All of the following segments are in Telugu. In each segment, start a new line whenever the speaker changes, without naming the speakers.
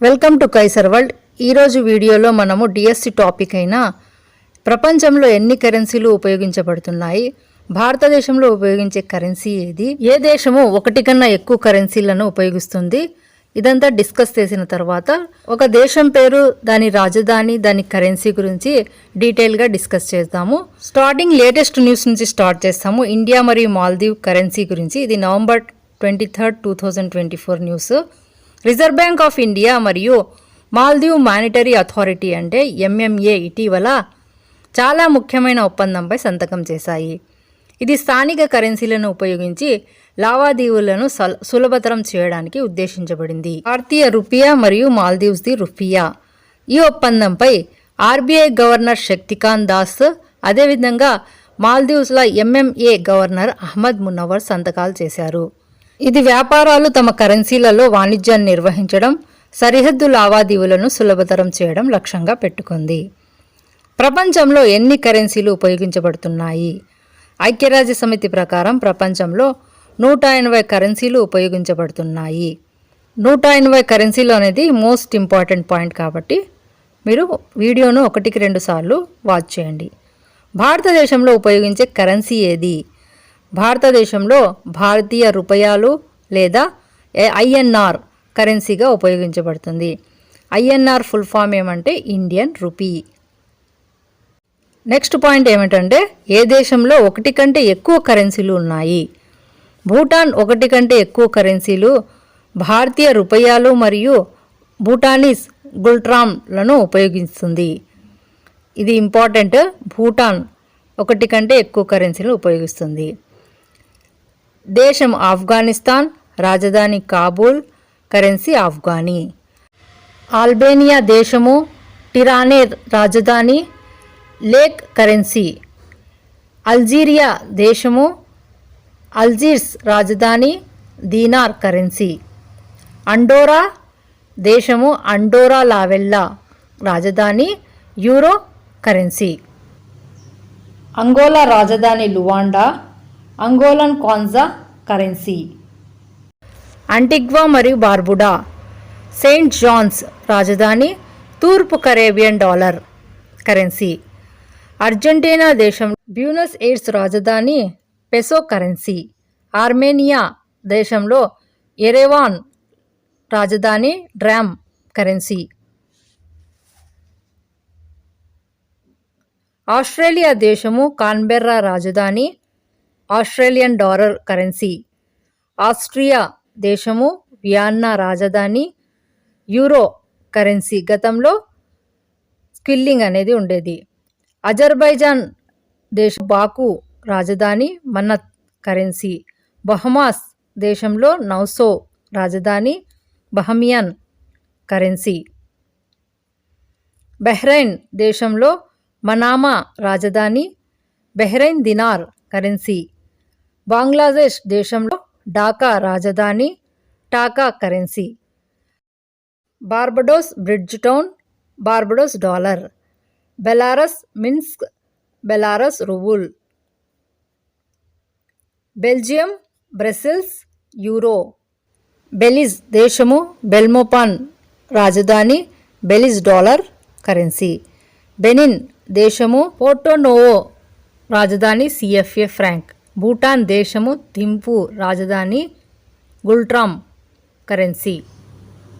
వెల్కమ్ టు కైసర్ వరల్డ్ ఈరోజు వీడియోలో మనము డిఎస్సి టాపిక్ అయిన ప్రపంచంలో ఎన్ని కరెన్సీలు ఉపయోగించబడుతున్నాయి భారతదేశంలో ఉపయోగించే కరెన్సీ ఏది ఏ దేశము ఒకటి కన్నా ఎక్కువ కరెన్సీలను ఉపయోగిస్తుంది ఇదంతా డిస్కస్ చేసిన తర్వాత ఒక దేశం పేరు దాని రాజధాని దాని కరెన్సీ గురించి డీటెయిల్గా డిస్కస్ చేద్దాము. స్టార్టింగ్ లేటెస్ట్ న్యూస్ నుంచి స్టార్ట్ చేస్తాము. ఇండియా మరియు మాల్దీవ్ కరెన్సీ గురించి. ఇది November twenty third two thousand twenty four news Reserve Bank of India మరియు మాల్దీవ్ మానిటరీ అథారిటీ అంటే ఎంఎంఏ ఇటీవల చాలా ముఖ్యమైన ఒప్పందంపై సంతకం చేశాయి. ఇది స్థానిక కరెన్సీలను ఉపయోగించి లావాదేవీలను సులభతరం చేయడానికి ఉద్దేశించబడింది. భారతీయ రూపియా మరియు మాల్దీవ్స్ది రూపియా. ఈ ఒప్పందంపై ఆర్బీఐ గవర్నర్ శక్తికాంత్ దాస్ అదేవిధంగా మాల్దీవ్స్ల ఎంఎంఏ గవర్నర్ అహ్మద్ మున్నవర్ సంతకాలు చేశారు. ఇది వ్యాపారాలు తమ కరెన్సీలలో వాణిజ్యాన్ని నిర్వహించడం సరిహద్దు లావాదేవీలను సులభతరం చేయడం లక్ష్యంగా పెట్టుకుంది. ప్రపంచంలో ఎన్ని కరెన్సీలు ఉపయోగించబడుతున్నాయి? ఐక్యరాజ్య సమితి ప్రకారం ప్రపంచంలో నూట ఎనభై కరెన్సీలు ఉపయోగించబడుతున్నాయి. నూట ఎనభై కరెన్సీలు అనేది మోస్ట్ ఇంపార్టెంట్ పాయింట్ కాబట్టి మీరు వీడియోను ఒకటికి రెండు సార్లు వాచ్ చేయండి. భారతదేశంలో ఉపయోగించే కరెన్సీ ఏది? భారతదేశంలో భారతీయ రూపాయలు లేదా ఐఎన్ఆర్ కరెన్సీగా ఉపయోగించబడుతుంది. ఐఎన్ఆర్ ఫుల్ ఫామ్ ఏమంటే ఇండియన్ రూపీ. నెక్స్ట్ పాయింట్ ఏమిటంటే ఏ దేశంలో ఒకటి కంటే ఎక్కువ కరెన్సీలు ఉన్నాయి? భూటాన్ ఒకటి కంటే ఎక్కువ కరెన్సీలు భారతీయ రూపాయలు మరియు భూటానీస్ గుల్ట్రామ్లను ఉపయోగిస్తుంది. ఇది ఇంపార్టెంట్. భూటాన్ ఒకటి కంటే ఎక్కువ కరెన్సీలు ఉపయోగిస్తుంది. దేశం ఆఫ్ఘనిస్తాన్ రాజధాని కాబూల్ కరెన్సీ ఆఫ్ఘనీ. ఆల్బేనియా దేశము టిరానే రాజధాని లేక్ కరెన్సీ. అల్జీరియా దేశము అల్జీర్స్ రాజధాని దీనార్ కరెన్సీ. అండోరా దేశము అండోరా లావెల్లా రాజధాని యూరో కరెన్సీ. అంగోలా రాజధాని లువాండా అంగోలన్ కాన్జా కరెన్సీ. అంటిగ్వా మరియు బార్బుడా. సెయింట్ జాన్స్ రాజధాని తూర్పు కరేబియన్ డాలర్ కరెన్సీ. అర్జెంటీనా దేశం బ్యూనస్ ఎయిర్స్ రాజధాని పెసో కరెన్సీ. ఆర్మేనియా దేశంలో ఎరెవాన్ రాజధాని డ్రామ్ కరెన్సీ. ఆస్ట్రేలియా దేశము కాన్బెర్రా రాజధాని ఆస్ట్రేలియన్ డాలర్ కరెన్సీ. ఆస్ట్రియా దేశము వియన్నా రాజధాని యూరో కరెన్సీ గతంలో స్క్విల్లింగ్ అనేది ఉండేది. అజర్బైజాన్ దేశ బాకు రాజధాని మన్నత్ కరెన్సీ. బహమాస్ దేశంలో నౌసో రాజధాని బహమియన్ కరెన్సీ. బెహ్రైన్ దేశంలో మనామా రాజధాని బెహ్రైన్ దినార్ కరెన్సీ. బంగ్లాదేశ్ దేశంలో ఢాకా రాజధాని taka currency. Barbados Bridgetown Barbados dollar. Belarus Minsk Belarus రువుల్. Belgium Brussels euro. Belize దేశము బెల్మోపాన్ రాజధాని బెలిజ్ డాలర్ కరెన్సీ. బెనిన్ దేశము పోర్టోనోవో రాజధాని సిఎఫ్ఏ ఫ్రాంక్. భూటాన్ దేశము థింపు రాజధాని గుల్ట్రామ్ కరెన్సీ.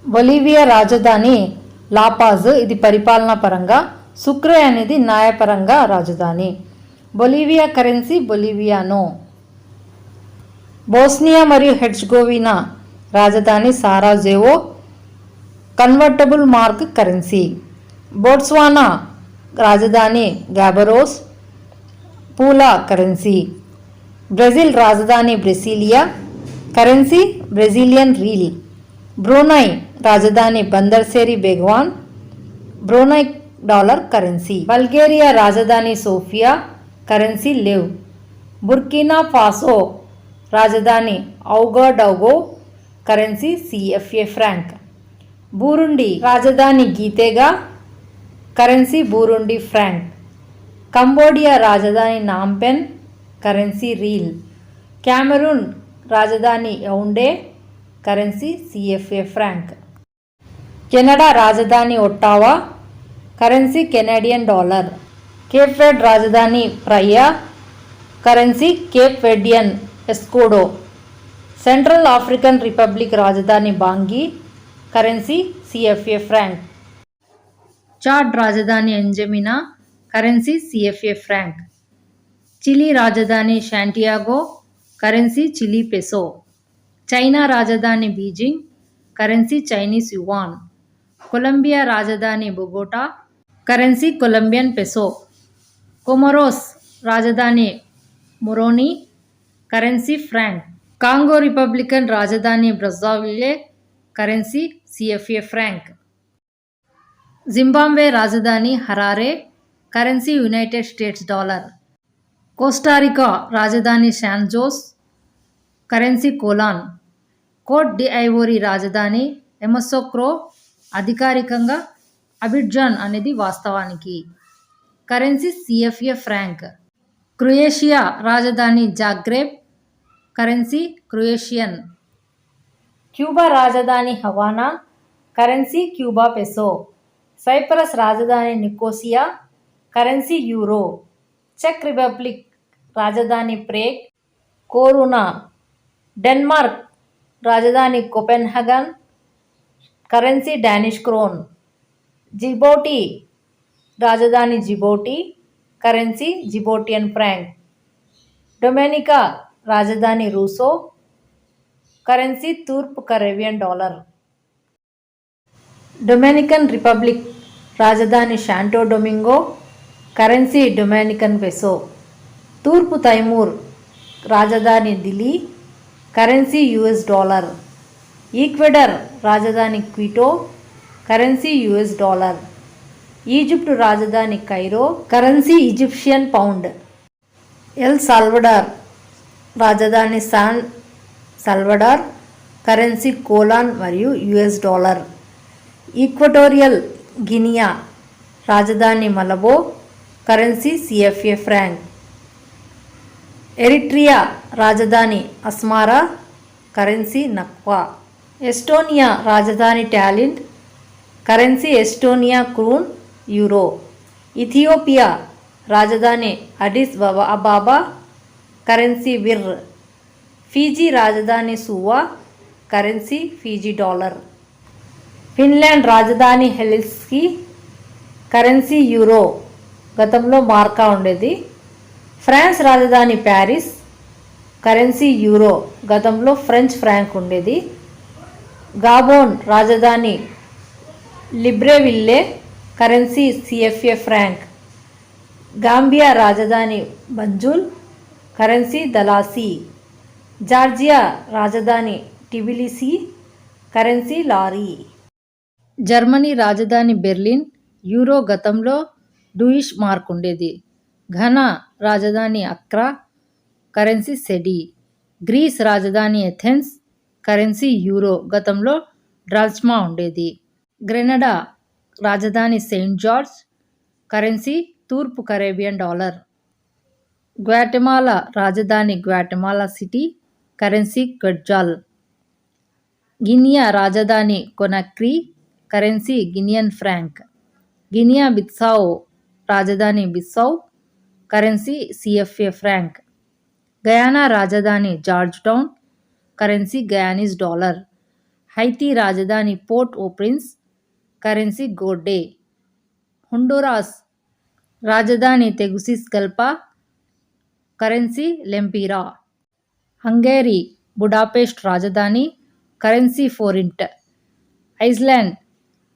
బొలీవియా రాజధాని లాపాజ్ ఇది పరిపాలనా పరంగా సుక్రే అనేది న్యాయపరంగా రాజధాని. Bolivia currency బొలీవియానో. బోస్నియా మరియు హెడ్జ్గోవినా రాజధాని Sarajevo convertible mark currency. Botswana రాజధాని గ్యాబరోస్ పూలా కరెన్సీ. బ్రెజిల్ రాజధాని Brasilia currency Brazilian real Brunei రాజధాని Bandar Seri Begawan Brunei dollar currency Bulgaria రాజధాని Sofia currency lev Burkina Faso రాజధాని Ouagadougou currency CFA franc Burundi రాజధాని Gitega currency Burundi franc Cambodia రాజధాని Phnom Penh currency riel. Cameroon రాజధాని Yaounde currency CFA franc. Canada రాజధాని Ottawa? Currency Canadian dollar. Cape Verde రాజధాని Praia? Currency Cape Verdean escudo. Central African Republic రాజధాని Bangui? Currency CFA franc. Chad రాజధాని N'Djamena? Currency CFA franc. Chile రాజధాని Santiago currency Chile peso China రాజధాని Beijing currency Chinese yuan Colombia రాజధాని Bogota currency Colombian peso Comoros రాజధాని Moroni currency franc Congo Republican రాజధాని Brazzaville currency CFA franc Zimbabwe రాజధాని Harare currency United States dollar Costa Rica రాజధాని San Jose currency colon Cote d' రాజధాని ఎమసోక్రో అధికారికంగా అబిడ్జాన్ అనేది వాస్తవానికి. Currency CFA franc. క్రొయేషియా రాజధాని జాగ్రేబ్ కరెన్సీ క్రొయేషియన్. క్యూబా రాజధాని Havana currency Cuba peso. Cyprus రాజధాని నికోసియా కరెన్సీ యూరో. చెక్ రిపబ్లిక్ రాజధాని ప్రేగ్ కోరునా డెన్మార్క్ రాజధాని Copenhagen currency Danish krone Djibouti రాజధాని Djibouti currency Djiboutian franc Dominica రాజధాని రూసో కరెన్సీ తూర్పు కరేబియన్ డాలర్. డొమెనికన్ రిపబ్లిక్ రాజధాని Santo Domingo currency Dominican peso తూర్పు తైమూర్ రాజధాని Dili currency US dollar. Ecuador రాజధాని Quito currency US dollar. Egypt రాజధాని Cairo currency Egyptian pound. El Salvador రాజధాని సాన్ సల్వడార్ కరెన్సీ కోలాన్ మరియు యుఎస్ డాలర్. ఈక్వటోరియల్ గినియా రాజధాని Malabo currency CFA franc. Eritrea రాజధాని అస్మారా కరెన్సీ నక్వా. ఎస్టోనియా రాజధాని Tallinn currency Estonia kroon euro. Ethiopia రాజధాని Addis Ababa currency birr. Fiji రాజధాని Suva currency Fiji dollar. Finland రాజధాని హెలిస్కి కరెన్సీ యూరో. గతంలో మార్కా ఉండేది. ఫ్రాన్స్ రాజధాని ప్యారిస్ కరెన్సీ యూరో. గతంలో ఫ్రెంచ్ ఫ్రాంక్ ఉండేది. గాబోన్ రాజధాని Libreville currency CFA franc. Gambia రాజధాని బంజుల్ కరెన్సీ దలాసీ. జార్జియా రాజధాని టిబిలిసి కరెన్సీ లారీ. జర్మనీ రాజధాని బెర్లిన్ యూరో గతంలో డూయిష్ మార్క్ ఉండేది. ఘనా రాజధాని అక్రా కరెన్సీ సెడి. గ్రీస్ రాజధాని ఎథెన్స్ కరెన్సీ యూరో గతంలో డ్రాల్స్మా ఉండేది. గ్రెనడా రాజధాని సెయింట్ జార్జ్ కరెన్సీ తూర్పు కరేబియన్ డాలర్. గ్వాటమాలా రాజధాని Guatemala City currency quetzal. Guinea రాజధాని Conakry currency Guinean franc. Guinea Bissau రాజధాని Bissau currency CFA franc Guyana రాజధాని Georgetown currency Guyanese dollar Haiti రాజధాని Port au Prince currency gourde Honduras రాజధాని Tegucigalpa currency lempira Hungary Budapest రాజధాని కరెన్సీ ఫోరింట్ ఐస్లాండ్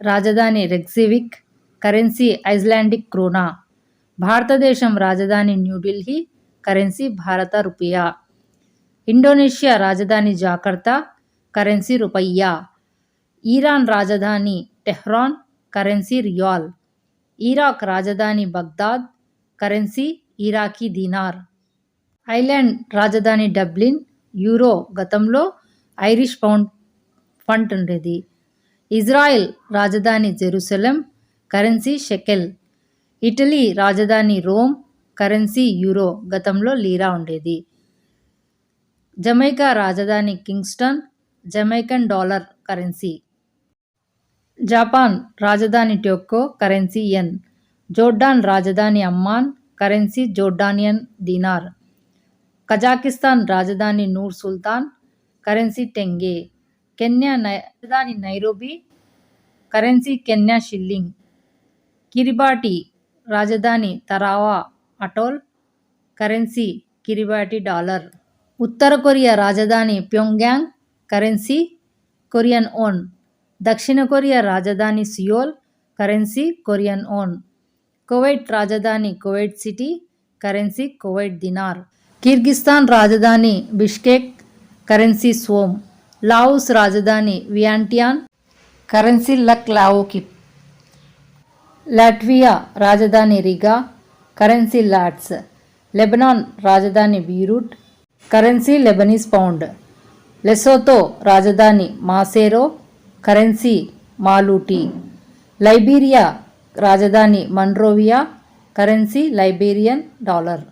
రాజధాని రెక్సివిక్ కరెన్సీ ఐస్లాండిక్ క్రోనా భారతదేశం రాజధాని న్యూఢిల్లీ కరెన్సీ భారత రూపాయా. ఇండోనేషియా రాజధాని జాకర్తా కరెన్సీ రూపయ్యా ఇరాన్ రాజధాని టెహ్రాన్ కరెన్సీ రియాల్. ఇరాక్ రాజధాని Baghdad currency Iraqi dinar. Ireland రాజధాని డబ్లిన్ యూరో గతంలో ఐరిష్ పౌండ్ ఫండ్ ఉండేది. ఇజ్రాయెల్ రాజధాని జెరూసలం కరెన్సీ షెకెల్. ఇటలీ రాజధాని రోమ్ కరెన్సీ యూరో గతంలో లీరా ఉండేది. జమైకా రాజధాని Kingston Jamaican dollar currency. Japan రాజధాని టోక్కో కరెన్సీ ఎన్. జోర్డాన్ రాజధాని Amman currency Jordanian dinar. Kazakhstan రాజధాని Nur Sultan currency tenge. Kenya నై రాజధాని Nairobi currency Kenya shilling. Kiribati రాజధాని Tarawa atoll currency Kiribati dollar. ఉత్తర కొరియా రాజధాని ప్యోంగ్యాంగ్ కరెన్సీ కొరియన్ ఓన్. దక్షిణ కొరియా రాజధాని Seoul currency Korean won. Kuwait రాజధాని Kuwait City currency Kuwait dinar. Kyrgyzstan రాజధాని బిష్కేక్ కరెన్సీ సోమ్. లావుస్ రాజధాని వియాంటియాన్ కరెన్సీ లక్ లావోకిప్ లాట్వియా రాజధాని రిగా కరెన్సీ లాట్స్ లెబనాన్ రాజధాని Beirut currency Lebanese pound Lesotho రాజధాని మాసేరో కరెన్సీ మాలూటి లైబీరియా రాజధాని మన్రోవియా కరెన్సీ లైబేరియన్ డాలర్